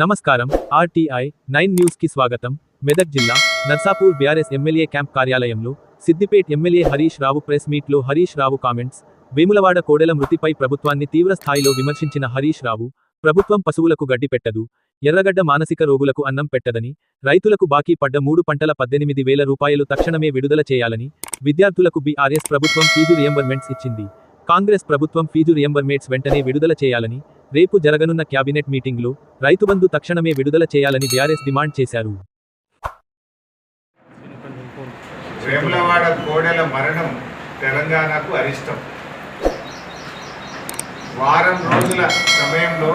నమస్కారం. RTI nine న్యూస్కి స్వాగతం. మెదక్ జిల్లా నర్సాపూర్ బీఆర్ఎస్ ఎమ్మెల్యే క్యాంప్ కార్యాలయంలో సిద్దిపేట్ ఎమ్మెల్యే హరీష్ రావు ప్రెస్ మీట్లో హరీష్ రావు కామెంట్స్. వేములవాడ కోడెల మృతిపై ప్రభుత్వాన్ని తీవ్ర స్థాయిలో విమర్శించిన హరీష్ రావు ప్రభుత్వం పశువులకు గడ్డి పెట్టదు ఎర్రగడ్డ మానసిక రోగులకు అన్నం పెట్టదని రైతులకు బాకీ పడ్డ మూడు పంటల పద్దెనిమిది వేల రూపాయలు తక్షణమే విడుదల చేయాలని విద్యార్థులకు బీఆర్ఎస్ ప్రభుత్వం ఫీజు రియంబర్మెంట్స్ ఇచ్చింది. కాంగ్రెస్ ప్రభుత్వం ఫీజు రియంబర్మెంట్స్ వెంటనే విడుదల చేయాలని రేపు జరగనున్న క్యాబినెట్ మీటింగ్లో రైతుబంధు తక్షణమే విడుదల చేయాలని బీఆర్ఎస్ డిమాండ్ చేశారు. వేములవాడ కోడెల మరణం తెలంగాణకు అరిష్టం. వారం రోజుల సమయంలో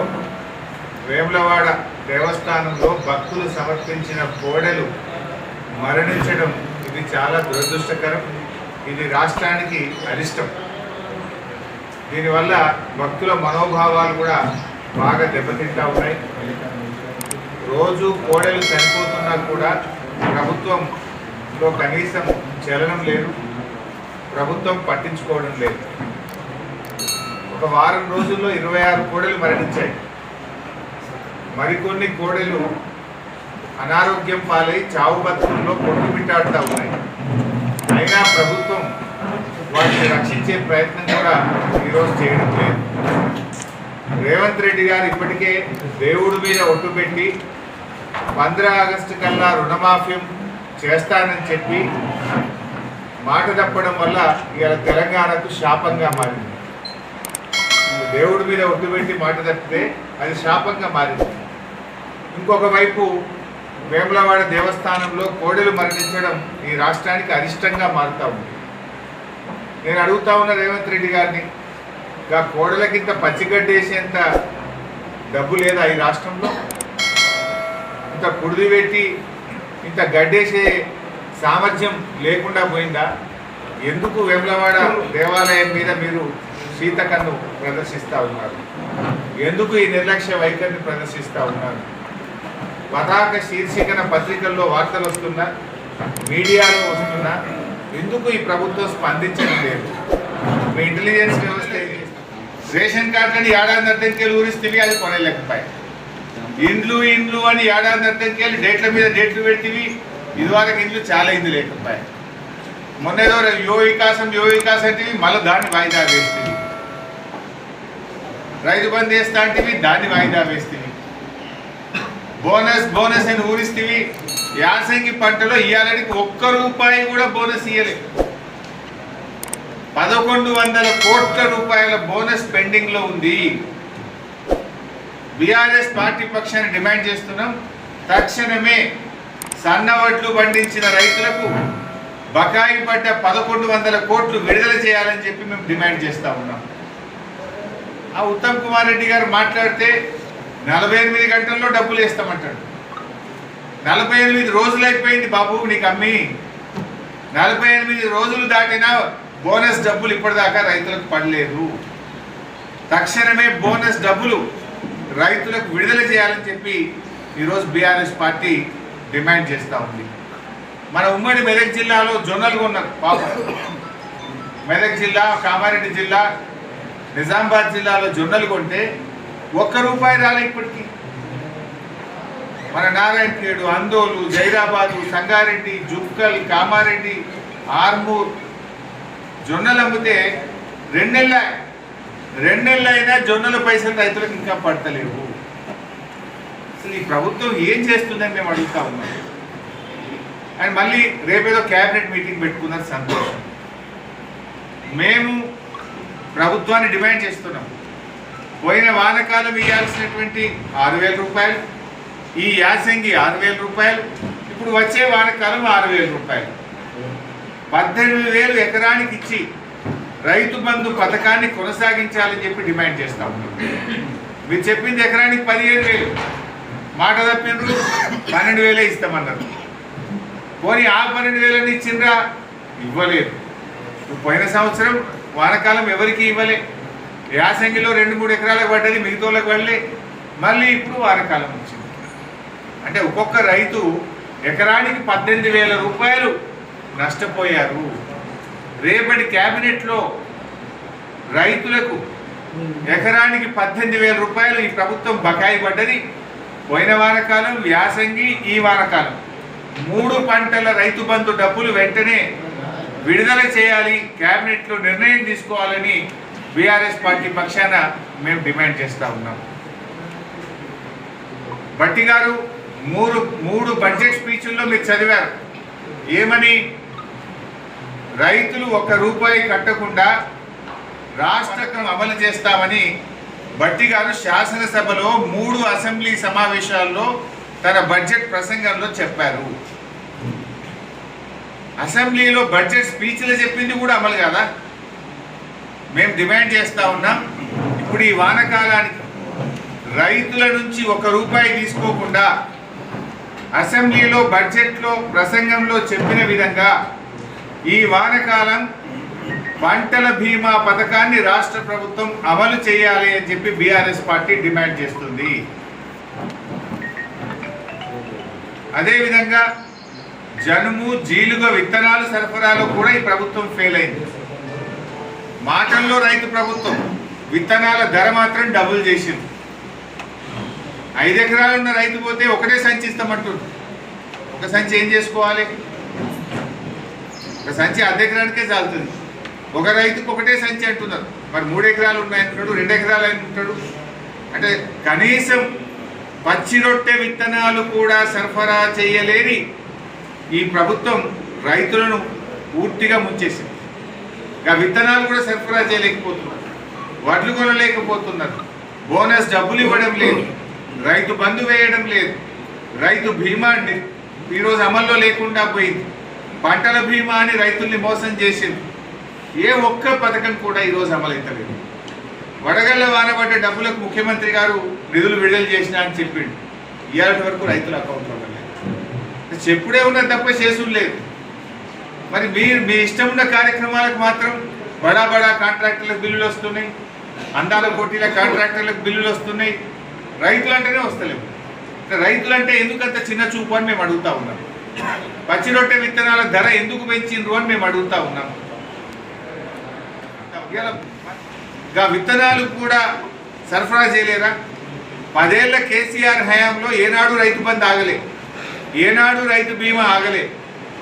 వేములవాడ దేవస్థానంలో భక్తులు సమర్పించిన కోడెలు మరణించడం ఇది చాలా దురదృష్టకరం. ఇది రాష్ట్రానికి అరిష్టం. దీనివల్ల భక్తుల మనోభావాలు కూడా బాగా దెబ్బతింటా ఉన్నాయి. రోజు కోడలు చనిపోతున్నా కూడా ప్రభుత్వంలో కనీసం చలనం లేదు. ప్రభుత్వం పట్టించుకోవడం లేదు. ఒక వారం రోజుల్లో ఇరవై ఆరు కోడలు మరణించాయి. మరికొన్ని కోడలు అనారోగ్యం పాలై చావు బతుకుల్లో కొట్టుమిట్టాడుతూ ఉన్నాయి. అయినా ప్రభుత్వం వాటిని రక్షించే ప్రయత్నం కూడా ఈరోజు చేయడం లేదు. రేవంత్ రెడ్డి గారు ఇప్పటికే దేవుడి మీద ఒట్టు పెట్టి పంద్రా ఆగస్టు కల్లా రుణమాఫీ చేస్తానని చెప్పి మాట తప్పడం వల్ల ఇవాళ తెలంగాణకు శాపంగా మారింది. దేవుడి మీద ఒట్టు పెట్టి మాట తప్పితే అది శాపంగా మారింది. ఇంకొక వైపు వేములవాడ దేవస్థానంలో కోడెలు మరణించడం ఈ రాష్ట్రానికి అరిష్టంగా మారుతూ ఉంది. నేను అడుగుతా ఉన్న రేవంత్ రెడ్డి గారిని ఇంకా కోడలకింత పచ్చిగడ్డేసేంత డబ్బు లేదా ఈ రాష్ట్రంలో? ఇంత కుడిది పెట్టి ఇంత గడ్డేసే సామర్థ్యం లేకుండా పోయిందా? ఎందుకు వేములవాడ దేవాలయం మీద మీరు సీతకన్ను ప్రదర్శిస్తూ ఉన్నారు? ఎందుకు ఈ నిర్లక్ష్య వైఖరిని ప్రదర్శిస్తూ ఉన్నారు? పతాక శీర్షికన పత్రికల్లో వార్తలు వస్తున్నా మీడియాలో వస్తున్నా ఎందుకు ఈ ప్రభుత్వం స్పందించడం లేదు? మీ ఇంటెలిజెన్స్ వ్యవస్థ రేషన్ కార్డులని ఏడాది అర్థంకెళ్ళి ఊరిస్తే అది కొనలేకపోయాయి. ఇండ్లు ఇండ్లు అని ఏడాది అర్థంకెళ్ళి డేట్ల మీద డేట్లు పెట్టివి ఇదివరకు ఇండ్లు చాలా ఇండ్లు లేకపోయి మొన్న ఏదో యో వికాసం యో వికాసం అంటే మళ్ళీ దాన్ని వాయిదా వేస్తుంది రైతు బంద్ చేస్తా అంటే దాన్ని వాయిదా వేస్తుంది బోనస్ బోనస్ అని ఊరిస్తేవి. యాసంగి పంటలో ఇయ్యాలనికి ఒక్క రూపాయి కూడా బోనస్ ఇవ్వలేదు పదకొండు వందల కోట్ల రూపాయల బోనస్ పెండింగ్లో ఉంది. బీఆర్ఎస్ పార్టీ పక్షాన్ని డిమాండ్ చేస్తున్నాం. తక్షణమే సన్న వడ్లు పండించిన రైతులకు బకాయి పడ్డ పదకొండు వందల కోట్లు విడుదల చేయాలని చెప్పి మేము డిమాండ్ చేస్తా ఉన్నాం. ఆ ఉత్తమ్ కుమార్ రెడ్డి గారు మాట్లాడితే నలభై ఎనిమిది గంటల్లో డబ్బులు వేస్తామంటాడు. నలభై ఎనిమిది రోజులు అయిపోయింది బాబు నీకు అమ్మి. నలభై ఎనిమిది రోజులు దాటినా బోనస్ డబ్బులు ఇప్పటిదాకా రైతులకు పడలేదు. తక్షణమే బోనస్ డబ్బులు రైతులకు విడుదల చేయాలని చెప్పి ఈరోజు బీఆర్ఎస్ పార్టీ డిమాండ్ చేస్తూ ఉంది. మన ఉమ్మడి మెదక్ జిల్లాలో జొన్నలు కొన్నారు పాపం. మెదక్ జిల్లా కామారెడ్డి జిల్లా నిజామాబాద్ జిల్లాలో జొన్నలు కొంటే ఒక్క రూపాయి రాలే ఇప్పటికీ. మన నారాయణఖేడు అందోలు జైరాబాదు సంగారెడ్డి జుక్కల్ కామారెడ్డి ఆర్మూర్ జొన్నలు అమ్మితే రెండెళ్ళ రెండెళ్ళైనా అయినా జొన్నల పైసలు రైతులకు ఇంకా పడతలేవు. అసలు ఈ ప్రభుత్వం ఏం చేస్తుందని మేము అడుగుతా ఉన్నాం. అండ్ మళ్ళీ రేపేదో క్యాబినెట్ మీటింగ్ పెట్టుకున్నది సంతోషం. మేము ప్రభుత్వాన్ని డిమాండ్ చేస్తున్నాం. పోయిన వానకాలం ఇవ్వాల్సినటువంటి ఆరు వేల రూపాయలు ఈ యాసంగి ఆరు వేల రూపాయలు ఇప్పుడు వచ్చే వానకాలం ఆరు వేల రూపాయలు. పద్దెనిమిది వేలు ఎకరానికి ఇచ్చి రైతు బంధు పథకాన్ని కొనసాగించాలని చెప్పి డిమాండ్ చేస్తా ఉన్నాం. మీరు చెప్పింది ఎకరానికి పదిహేను వేలు. మాట తప్పినరు పన్నెండు వేలే ఇస్తామన్నారు. పోనీ ఆ పన్నెండు వేలని ఇచ్చిండ్రా ఇవ్వలేదు. పోయిన సంవత్సరం వానకాలం ఎవరికి ఇవ్వలే. యాసంగిలో రెండు మూడు ఎకరాలకు పడ్డది మిగతాలకు పడలే. మళ్ళీ ఇప్పుడు వానకాలం వచ్చింది. అంటే ఒక్కొక్క రైతు ఎకరానికి పద్దెనిమిది వేల రూపాయలు నష్టపోయారు. రేపటి క్యాబినెట్లో రైతులకు ఎకరానికి పద్దెనిమిది వేల రూపాయలు ఈ ప్రభుత్వం బకాయి పడ్డది. పోయిన వానకాలం వ్యాసంగి ఈ వానకాలం మూడు పంటల రైతు బంధు డబ్బులు వెంటనే విడుదల చేయాలి. కేబినెట్లో నిర్ణయం తీసుకోవాలని బీఆర్ఎస్ పార్టీ పక్షాన మేము డిమాండ్ చేస్తూ ఉన్నాం. భట్టి గారు మూడు మూడు బడ్జెట్ స్పీచ్ల్లో మీరు చదివారు. ఏమని? రైతులు ఒక్క రూపాయి కట్టకుండా రాష్ట్రం అమలు చేస్తామని భట్టి గారు శాసనసభలో మూడు అసెంబ్లీ సమావేశాల్లో తన బడ్జెట్ ప్రసంగంలో చెప్పారు. అసెంబ్లీలో బడ్జెట్ స్పీచ్లో చెప్పింది కూడా అమలు కదా? మేము డిమాండ్ చేస్తూ ఉన్నాం. ఇప్పుడు ఈ వానకాలానికి రైతుల నుంచి ఒక రూపాయి తీసుకోకుండా అసెంబ్లీలో బడ్జెట్లో ప్రసంగంలో చెప్పిన విధంగా ఈ వానకాలం పంటల బీమా పథకాన్ని రాష్ట్ర ప్రభుత్వం అమలు చేయాలి అని చెప్పి బీఆర్ఎస్ పార్టీ డిమాండ్ చేస్తుంది. అదేవిధంగా జనుము జీలుగ విత్తనాలు సరఫరాలో కూడా ఈ ప్రభుత్వం ఫెయిల్ అయింది. మాటల్లో రైతు ప్రభుత్వం విత్తనాల ధర మాత్రం డబుల్ చేసింది. ఐదు ఎకరాలు ఉన్న రైతు పోతే ఒకటే సంచి ఇస్తామంటుంది ఒక సంచి ఏం చేసుకోవాలి? ఒక సంచి అర్ధ ఎకరానికే చాలుతుంది ఒక రైతుకు ఒకటే సంచి అంటున్నారు. మరి మూడు ఎకరాలు ఉన్నాయంటున్నాడు రెండు ఎకరాలు అంటున్నాడు. అంటే కనీసం పచ్చి రొట్టె విత్తనాలు కూడా సరఫరా చేయలేని ఈ ప్రభుత్వం రైతులను పూర్తిగా ముంచేసింది. ఇక విత్తనాలు కూడా సరఫరా చేయలేకపోతున్నారు. వడ్లు కొనలేకపోతున్నారు. బోనస్ డబ్బులు ఇవ్వడం లేదు. రైతు బంధు వేయడం లేదు. రైతు బీమా ఈరోజు అమల్లో లేకుండా పోయింది. పంటల బీమా అని రైతుల్ని మోసం చేసింది. ఏ ఒక్క పథకం కూడా ఈరోజు అమలైతలేదు. వడగళ్ళ వానబడ్డ డబ్బులకు ముఖ్యమంత్రి గారు నిధులు విడుదల చేసిన అని చెప్పిండు. ఇవాళ వరకు రైతుల అకౌంట్లో లేదు చెప్పుడే ఉన్నది తప్ప చేసుడు లేదు. మరి మీరు మీ ఇష్టం ఉన్న కార్యక్రమాలకు మాత్రం బడా బడా కాంట్రాక్టర్లకు బిల్లులు వస్తున్నాయి. అందాల పోటీల కాంట్రాక్టర్లకు బిల్లులు వస్తున్నాయి. రైతులంటేనే వస్తలేవు అంటే రైతులంటే ఎందుకంత చిన్న చూపు అని మేము అడుగుతా ఉన్నాం. పచ్చి రొట్టె విత్తనాల ధర ఎందుకు పెంచిండ్రు అని మేము అడుగుతా ఉన్నాం. ఇంకా విత్తనాలు కూడా సరఫరా చేయలేరా? పదేళ్ళ కేసీఆర్ హయాంలో ఏనాడు రైతు బంద్ ఆగలే. ఏనాడు రైతు బీమా ఆగలే.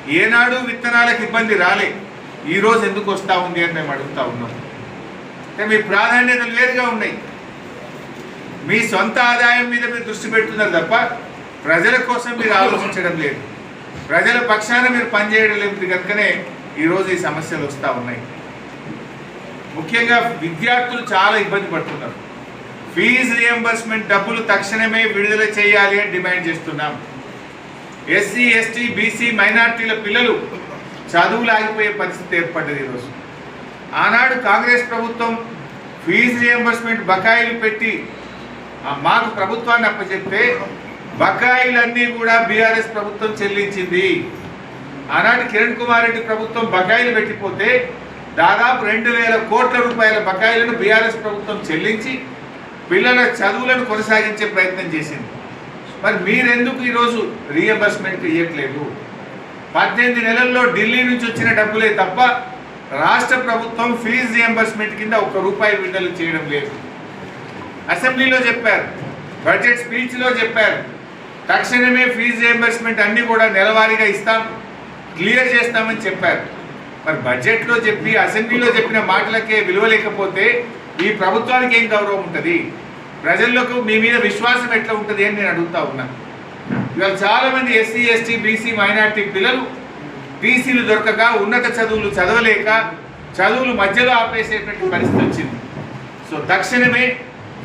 ఏనాడు విత్తనాలకు ఇబ్బంది రాలే. ఈ రోజు ఎందుకు వస్తూ ఉంది అని మేము అడుగుతూ ఉన్నాం. అంటే మీ ప్రాధాన్యతలు వేరుగా ఉన్నాయి. మీ సొంత ఆదాయం మీద మీరు దృష్టి పెడుతున్నారు తప్ప ప్రజల కోసం మీరు ఆలోచించడం లేదు. ప్రజల పక్షాన మీరు పనిచేయడం లేదు. కనుకనే ఈరోజు ఈ సమస్యలు వస్తూ ఉన్నాయి. ముఖ్యంగా విద్యార్థులు చాలా ఇబ్బంది పడుతున్నారు. ఫీజు రియంబర్స్మెంట్ డబ్బులు తక్షణమే విడుదల చేయాలి అని డిమాండ్ చేస్తున్నాం. ఎస్సీ ఎస్టీ బీసీ మైనార్టీల పిల్లలు చదువులు ఆగిపోయే పరిస్థితి ఏర్పడ్డది ఈరోజు. ఆనాడు కాంగ్రెస్ ప్రభుత్వం ఫీజు రియంబర్స్మెంట్ బకాయిలు పెట్టి మాకు ప్రభుత్వాన్ని అప్పచెప్తే బకాయిలన్నీ కూడా బీఆర్ఎస్ ప్రభుత్వం చెల్లించింది. ఆనాటి కిరణ్ కుమార్ రెడ్డి ప్రభుత్వం బకాయిలు పెట్టిపోతే దాదాపు రెండు వేల కోట్ల రూపాయల బకాయిలను బీఆర్ఎస్ ప్రభుత్వం చెల్లించి పిల్లల చదువులను కొనసాగించే ప్రయత్నం చేసింది. మరి మీరెందుకు ఈరోజు రీఎంబర్స్మెంట్ ఇవ్వట్లేదు పద్దెనిమిది నెలల్లో ఢిల్లీ నుంచి వచ్చిన డబ్బులే తప్ప రాష్ట్ర ప్రభుత్వం ఫీజు రియంబర్స్మెంట్ కింద ఒక్క రూపాయి విడుదల చేయడం లేదు. అసెంబ్లీలో చెప్పారు బడ్జెట్ స్పీచ్లో చెప్పారు. తక్షణమే ఫీజు రియంబర్స్మెంట్ అన్నీ కూడా నెలవారీగా ఇస్తాం క్లియర్ చేస్తామని చెప్పారు. మరి బడ్జెట్లో చెప్పి అసెంబ్లీలో చెప్పిన మాటలకే విలువ లేకపోతే ఈ ప్రభుత్వానికి ఏం గౌరవం ఉంటుంది? ప్రజలకు మీ మీద విశ్వాసం ఎట్లా ఉంటుంది అని నేను అడుగుతా ఉన్నాను ఇవాళ చాలా మంది ఎస్సీ ఎస్టీ బీసీ మైనార్టీ పిల్లలు బీసీలు దొరకక ఉన్నత చదువులు చదవలేక చదువులు మధ్యలో ఆపేసేటువంటి పరిస్థితి వచ్చింది. సో తక్షణమే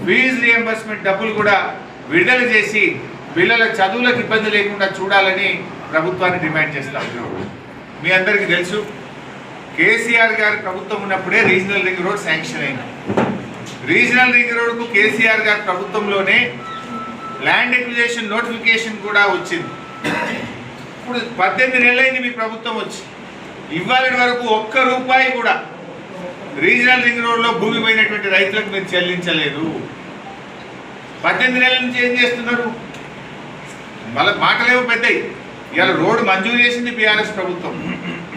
ఫీజు రియంబర్స్మెంట్ డబ్బులు కూడా విడుదల చేసి పిల్లల చదువులకు ఇబ్బంది లేకుండా చూడాలని ప్రభుత్వాన్ని డిమాండ్ చేస్తా మీ అందరికీ తెలుసు కేసీఆర్ గారి ప్రభుత్వం ఉన్నప్పుడే రీజనల్ రింగ్ రోడ్ శాంక్షన్ అయింది. రీజనల్ రింగ్ రోడ్కు కేసీఆర్ గారి ప్రభుత్వంలోనే ల్యాండ్ ఎక్విజేషన్ నోటిఫికేషన్ కూడా వచ్చింది. ఇప్పుడు పద్దెనిమిది నెలలైంది మీ ప్రభుత్వం వచ్చి. ఇవ్వాలి వరకు ఒక్క రూపాయి కూడా రీజనల్ రింగ్ రోడ్లో భూమి పోయినటువంటి రైతులకు మీరు చెల్లించలేదు. పద్దెనిమిది నెలల నుంచి ఏం చేస్తున్నారు? మళ్ళీ మాటలేమో పెద్దయి. ఇవాళ రోడ్డు మంజూరు చేసింది బీఆర్ఎస్ ప్రభుత్వం.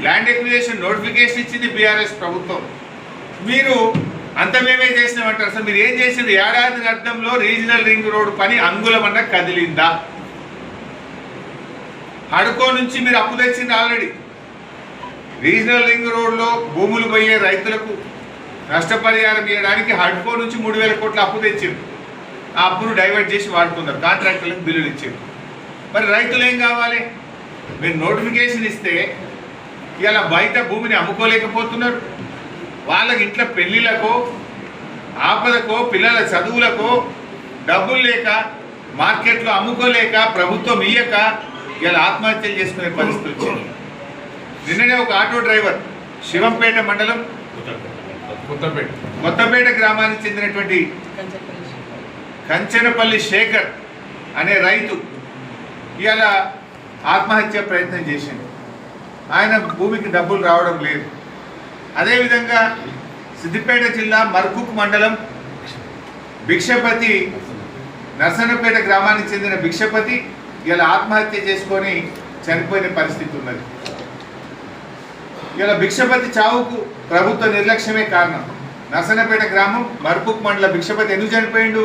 ల్యాండ్ ఎక్విజేషన్ నోటిఫికేషన్ ఇచ్చింది బీఆర్ఎస్ ప్రభుత్వం. మీరు అంత మేమే చేసినామంటారు అసలు మీరు ఏం చేసింది? ఏడాది అర్థంలో రీజనల్ రింగ్ రోడ్ పని అంగుళమన్న కదిలిందా? అడుకో నుంచి మీరు అప్పు తెచ్చింది ఆల్రెడీ. రీజనల్ రింగ్ రోడ్లో భూములు పోయే రైతులకు నష్టపరిహారం ఇవ్వడానికి హడ్కో నుంచి మూడు వేల కోట్ల అప్పు తెచ్చింది. ఆ అప్పును డైవర్ట్ చేసి వాడుకున్నారు. కాంట్రాక్టర్లకు బిల్లులు ఇచ్చారు మరి రైతులు ఏం కావాలి? మీరు నోటిఫికేషన్ ఇస్తే ఇలా బయట భూమిని అమ్ముకోలేకపోతున్నారు. వాళ్ళకి ఇంట్లో పెళ్ళిళ్ళకో ఆపదకో పిల్లల చదువులకో డబ్బులు లేక మార్కెట్లో అమ్ముకోలేక ప్రభుత్వం ఇయ్యక ఇలా ఆత్మహత్యలు చేసుకునే పరిస్థితి వచ్చింది. నిన్ననే ఒక ఆటో డ్రైవర్ శివంపేట మండలం కొత్తపేట. కొత్తపేట గ్రామానికి చెందినటువంటి కంచెనపల్లి శేఖర్ అనే రైతు ఇవాళ ఆత్మహత్య ప్రయత్నం చేసింది ఆయన భూమికి డబ్బులు రావడం లేదు. అదేవిధంగా సిద్దిపేట జిల్లా మర్కుక్ మండలం భిక్షపతి నర్సన్నపేట గ్రామానికి చెందిన భిక్షపతి ఇలా ఆత్మహత్య చేసుకొని చనిపోయిన పరిస్థితి ఉన్నది. ఇలా భిక్షపతి చావుకు ప్రభుత్వ నిర్లక్ష్యమే కారణం. నర్సన్నపేట గ్రామం మర్పుక్ మండల భిక్షపతి ఎందుకు చనిపోయిండు?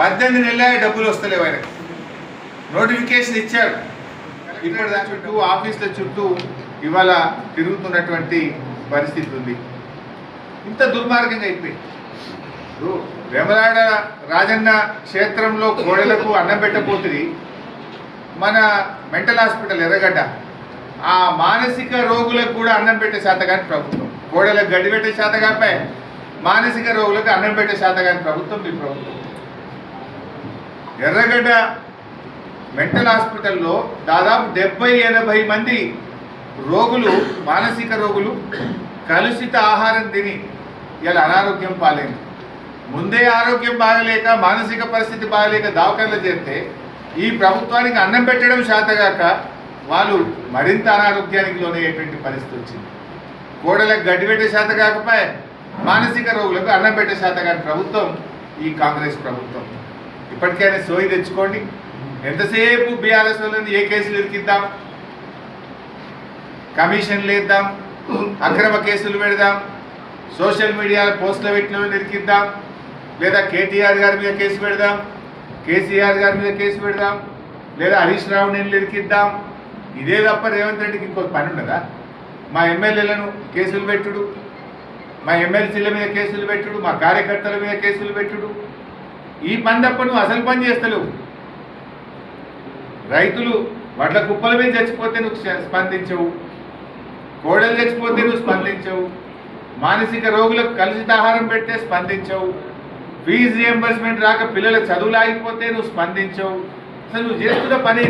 పద్దెనిమిది నెలల డబ్బులు వస్తలేవు ఆయనకు. నోటిఫికేషన్ ఇచ్చాడు. ఇప్పుడు దాని చుట్టూ ఆఫీసుల చుట్టూ ఇవాళ తిరుగుతున్నటువంటి పరిస్థితి ఉంది ఇంత దుర్మార్గంగా అయిపోయింది. ఇప్పుడు వేమలాడ రాజన్న క్షేత్రంలో కోడలకు అన్నం పెట్టపోతుంది మన మెంటల్ హాస్పిటల్ ఎర్రగడ్డ ఆ మానసిక రోగులకు కూడా అన్నం పెట్టే శాతగాని ప్రభుత్వం. కోడలకు గడ్డి పెట్టే శాతగాపై మానసిక రోగులకు అన్నం పెట్టే శాతగాని ప్రభుత్వం మీ ప్రభుత్వం. ఎర్రగడ్డ మెంటల్ హాస్పిటల్లో దాదాపు డెబ్బై ఎనభై మంది రోగులు మానసిక రోగులు కలుషిత ఆహారం తిని ఇలా అనారోగ్యం పాలైంది. ముందే ఆరోగ్యం బాగలేక మానసిక పరిస్థితి బాగలేక దవాఖానలో చేస్తే ఈ ప్రభుత్వానికి అన్నం పెట్టడం శాతగాక వాళ్ళు మరింత అనారోగ్యానికి లోనయ్యేటువంటి పరిస్థితి వచ్చింది. గోడలకు గడ్డి పెట్టే శాత కాకపోయే మానసిక రోగులకు అన్నం పెట్టే శాత కాని ప్రభుత్వం ఈ కాంగ్రెస్ ప్రభుత్వం. ఇప్పటికైనా సోయి తెచ్చుకోండి. ఎంతసేపు బీఆర్ఎస్ వాళ్ళని ఏ కేసులు ఇరికిద్దాం? కమిషన్లు వేద్దాం అక్రమ కేసులు పెడదాం సోషల్ మీడియాలో పోస్టులు పెట్టిన నిరికిద్దాం లేదా కేటీఆర్ గారి మీద కేసు పెడదాం కేసీఆర్ గారి మీద కేసు పెడదాం లేదా హరీష్ రావుని నిరికిద్దాం. ఇదే తప్ప రేవంత్ రెడ్డికి ఇంకో పని ఉండదా? మా ఎమ్మెల్యేలను కేసులు పెట్టుడు మా ఎమ్మెల్సీల మీద కేసులు పెట్టుడు మా కార్యకర్తల మీద కేసులు పెట్టుడు. ఈ పని తప్ప నువ్వు అసలు పని చేస్తలేవు. రైతులు వడ్ల కుప్పల మీద చచ్చిపోతే నువ్వు స్పందించవు. కోడలు చచ్చిపోతే నువ్వు స్పందించవు. మానసిక రోగులకు కలుషితాహారం పెడితే స్పందించవు. ఫీజు రియంబర్స్మెంట్ రాక పిల్లల చదువులు ఆగిపోతే నువ్వు స్పందించవు. అసలు నువ్వు చేస్తున్న పని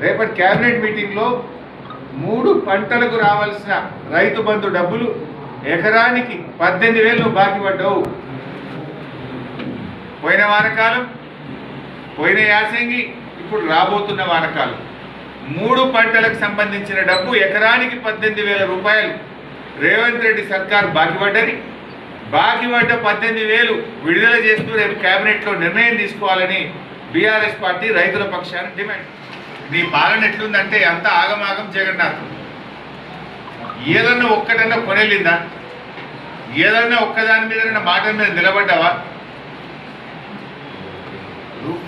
రేపటి క్యాబినెట్ మీటింగ్లో మూడు పంటలకు రావాల్సిన రైతు బంధు డబ్బులు ఎకరానికి పద్దెనిమిది వేలు నువ్వు బాకీ పడ్డావు. పోయిన వానకాలం పోయిన యాసంగి ఇప్పుడు రాబోతున్న వానకాలం. మూడు పంటలకు సంబంధించిన డబ్బు ఎకరానికి పద్దెనిమిది వేల రూపాయలు. రేవంత్ రెడ్డి సర్కార్ బాకీ పడ్డది బాకీ పడ్డ పద్దెనిమిది వేలు విడుదల చేస్తూ రేపు కేబినెట్లో నిర్ణయం తీసుకోవాలని బీఆర్ఎస్ పార్టీ రైతుల పక్షాన్ని డిమాండ్. నీ పాలన ఎట్లుందంటే అంత ఆగమాగం జగన్నాథ్ ఏదన్నా ఒక్కటన్నా కొనెళ్ళిందా ఏదన్నా ఒక్కదాని మీద మాట మీద నిలబడ్డావా?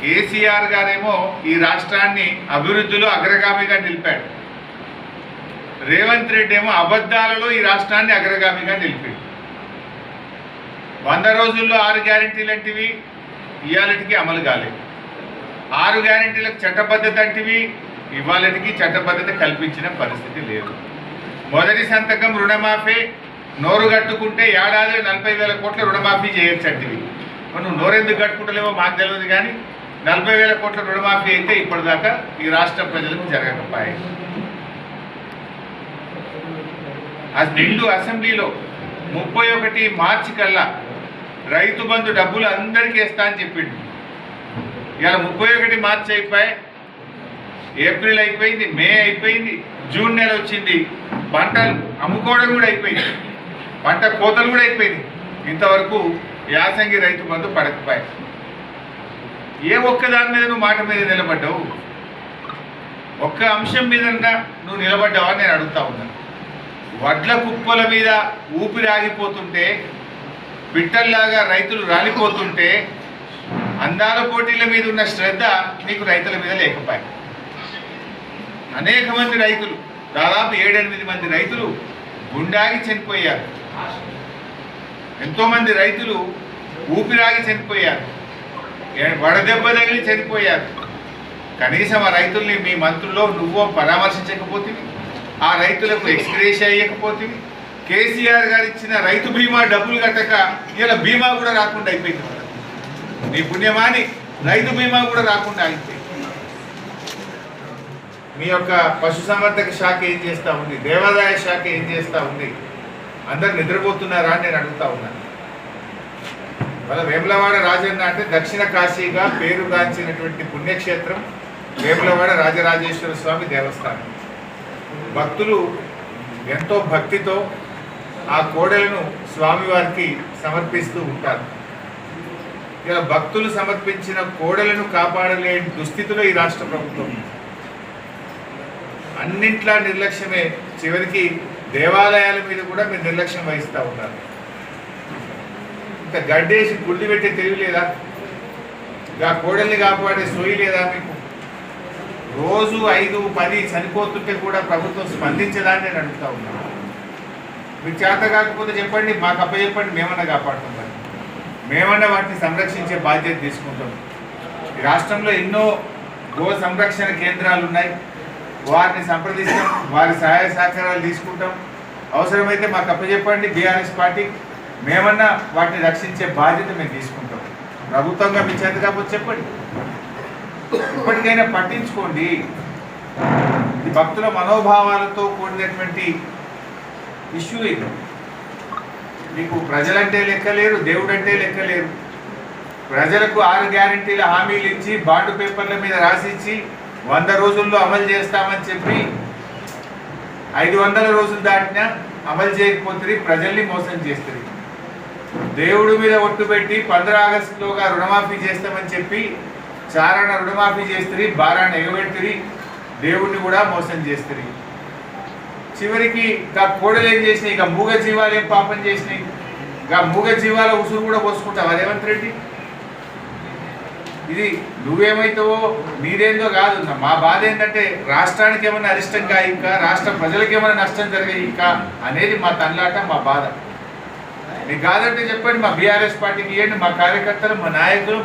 కేసీఆర్ గారేమో ఈ రాష్ట్రాన్ని అభివృద్ధిలో అగ్రగామిగా నిలిపాడు. రేవంత్ రెడ్డి ఏమో అబద్ధాలలో ఈ రాష్ట్రాన్ని అగ్రగామిగా నిలిపాడు. వంద రోజుల్లో ఆరు గ్యారెంటీలు అంటివి ఇవాళకి అమలు కాలేదు. ఆరు గ్యారెంటీలకు చట్టబద్ధత అంటివి ఇవాళకి చట్టబద్ధత కల్పించిన పరిస్థితి లేదు. మొదటి సంతకం రుణమాఫీ నోరు కట్టుకుంటే ఏడాది నలభై వేల కోట్ల రుణమాఫీ చేయొచ్చు అంటివి నువ్వు నోరెందుకు కట్టుకుంటలేవో మాకు తెలియదు కానీ నలభై వేల కోట్ల రుణమాఫీ అయితే ఇప్పటిదాకా ఈ రాష్ట్ర ప్రజలకు జరగకపోయాయి అది నిండు అసెంబ్లీలో ముప్పై ఒకటి మార్చి కల్లా రైతు బంధు డబ్బులు అందరికీ ఇస్తా అని చెప్పిండు. ఇలా ముప్పై ఒకటి మార్చి అయిపోయి ఏప్రిల్ అయిపోయింది మే అయిపోయింది జూన్ నెల వచ్చింది. పంటలు అమ్ముకోవడం కూడా అయిపోయింది. పంట కోతలు కూడా అయిపోయింది. ఇంతవరకు యాసంగి రైతు బంధు పడకపోయాయి ఏ ఒక్క దాని మీద నువ్వు మాట మీద నిలబడ్డావు? ఒక్క అంశం మీద నువ్వు నిలబడ్డావా అని నేను అడుగుతా ఉన్నాను వడ్ల కుప్పల మీద ఊపిరాగిపోతుంటే బిట్టల్లాగా రైతులు రాలిపోతుంటే అందాల పోటీల మీద ఉన్న శ్రద్ధ నీకు రైతుల మీద లేకపోయి. అనేక మంది రైతులు దాదాపు ఏడెనిమిది మంది రైతులు గుండాగి చనిపోయారు. ఎంతోమంది రైతులు ఊపిరాగి చనిపోయారు. వడదెబ్బ తగిలి చనిపోయారు. కనీసం ఆ రైతుల్ని మీ మంత్రుల్లో నువ్వో పరామర్శించకపోతే ఆ రైతులకు ఎక్స్గ్రేష్ అయ్యకపోతే కేసీఆర్ గారు ఇచ్చిన రైతు బీమా డబ్బులు కట్టక ఇలా బీమా కూడా రాకుండా అయిపోయింది. మనకు. నీ పుణ్యమాని రైతు బీమా కూడా రాకుండా అయిపోయింది. మీ యొక్క పశుసంవర్ధక శాఖ ఏం చేస్తా ఉంది? దేవాదాయ శాఖ ఏం చేస్తా ఉంది? అందరు నిద్రపోతున్నారా అని నేను అడుగుతా ఉన్నాను మన వేములవాడ రాజన్న అంటే దక్షిణ కాశీగా పేరుగాంచినటువంటి పుణ్యక్షేత్రం వేములవాడ రాజరాజేశ్వర స్వామి దేవస్థానం. భక్తులు ఎంతో భక్తితో ఆ కోడలను స్వామివారికి సమర్పిస్తూ ఉంటారు. ఇలా భక్తులు సమర్పించిన కోడలను కాపాడలేని దుస్థితిలో ఈ రాష్ట్ర ప్రభుత్వం అన్నింట్లా నిర్లక్ష్యమే చివరికి దేవాలయాల మీద కూడా మీరు నిర్లక్ష్యం వహిస్తూ ఉన్నారు. ఇంకా గడ్డేసి గుళ్ళు పెట్టే తెలియలేదా ఇంకా కోడల్ని కాపాడే సోయి లేదా మీకు? రోజు ఐదు పది చనిపోతుంటే కూడా ప్రభుత్వం స్పందించదని నేను అడుగుతా ఉన్నాను మీకు చేత కాకపోతే చెప్పండి మాకు అప్ప చెప్పండి మేమన్నా కాపాడుతాం మరి. మేమన్నా వాటిని సంరక్షించే బాధ్యత తీసుకుంటాం. రాష్ట్రంలో ఎన్నో గో సంరక్షణ కేంద్రాలు ఉన్నాయి. వారిని సంప్రదిస్తాం వారి సహాయ సహకారాలు తీసుకుంటాం. అవసరమైతే మాకు అప్పచెప్పండి బీఆర్ఎస్ పార్టీ. మేమన్నా వాటిని రక్షించే బాధ్యత మేము తీసుకుంటాం. ప్రభుత్వంగా మీ చేత కాకపోతే చెప్పండి. ఇప్పటికైనా పట్టించుకోండి. ఇది భక్తుల మనోభావాలతో కూడినటువంటి ఇష్యూ ఇది. మీకు ప్రజలంటే లెక్కలేరు దేవుడంటే లెక్కలేరు ప్రజలకు ఆరు గ్యారంటీల హామీలు ఇచ్చి బాండ్ పేపర్ల మీద రాసిచ్చి వంద రోజుల్లో అమలు చేస్తామని చెప్పి ఐదు వందల రోజులు దాటినా అమలు చేయకపోతుంది ప్రజల్ని మోసం చేస్తుంది. దేవుడి మీద ఒట్టు పెట్టి పంద్రా ఆగస్టులోగా రుణమాఫీ చేస్తామని చెప్పి చారణ రుణమాఫీ చేస్తుంది బారాన ఎగబెడుతుంది దేవుడిని కూడా మోసం చేస్తుంది. చివరికి ఇంకా కోడలు ఏం చేసినాయి? ఇక మూగ జీవాలు ఏం పాపం చేసినాయి? ఇక మూగ జీవాల ఉసురు కూడా పోసుకుంటావు రేవంత్ రెడ్డి? ఇది నువ్వేమైతావో నీదేందో కాదు. మా బాధ ఏంటంటే రాష్ట్రానికి ఏమైనా అరిష్టంగా ఇంకా రాష్ట్ర ప్రజలకి ఏమైనా నష్టం జరిగే ఇంకా అనేది మా తనలాట మా బాధ. మీకు కాదంటే చెప్పండి మా బీఆర్ఎస్ పార్టీకి ఇవ్వండి మా కార్యకర్తలు మా నాయకులు